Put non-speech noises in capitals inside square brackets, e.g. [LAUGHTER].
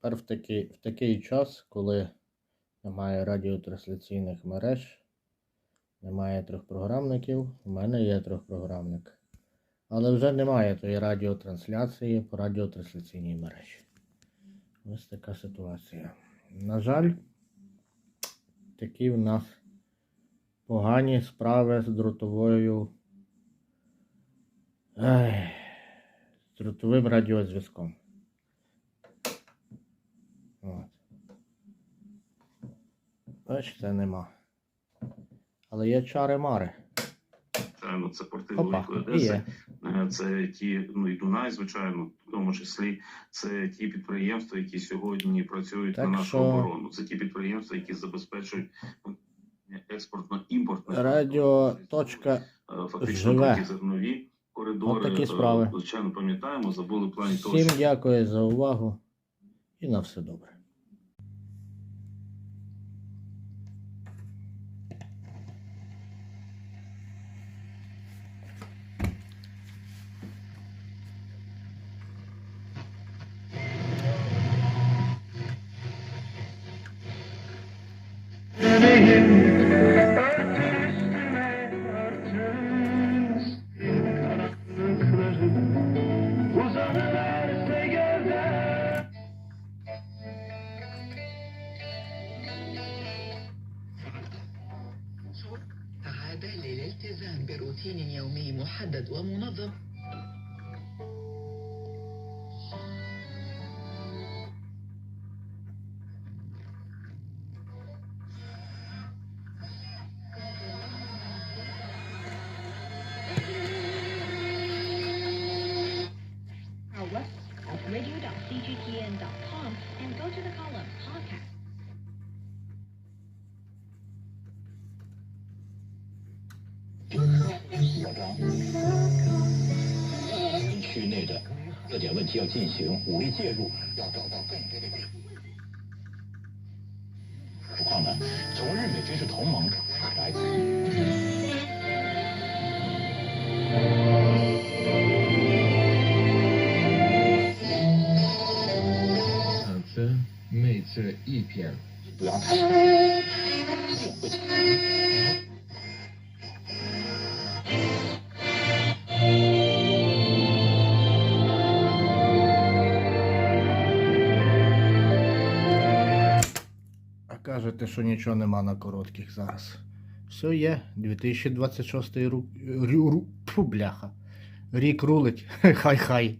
Тепер в такий, в такий час, коли немає радіотрансляційних мереж, немає трьохпрограмників, у мене є трьохпрограмник. Але вже немає тої радіотрансляції по радіотрансляційній мережі. Ось така ситуація. На жаль, такі в нас погані справи з дротовою. З дротовим радіозв'язком. Бачите, нема. Але є чари-мари. звичайно, це порти Опа, Великої Одеси. є. Е, Це ті, ну і Дунай, звичайно, в тому числі це ті підприємства, які сьогодні працюють Так на нашу що- оборону. Це ті підприємства, які забезпечують експортно-імпортне Радіо Е, точка фактично живе. ті зернові коридори. От такі Е, справи. Звичайно, пам'ятаємо, забули плані того, Всім що дякую за увагу і на все добре. عادة للالتزام بروتين يومي محدد ومنظم. 区内的热点问题要进行武力介入，要找到更多的何况呢，从日美军事同盟来。两次每次一篇。不要太。Кажете, що нічого нема на коротких зараз. Все є. 2026 ру... ру... Бляха. Рік рулить. [LAUGHS] Хай-хай.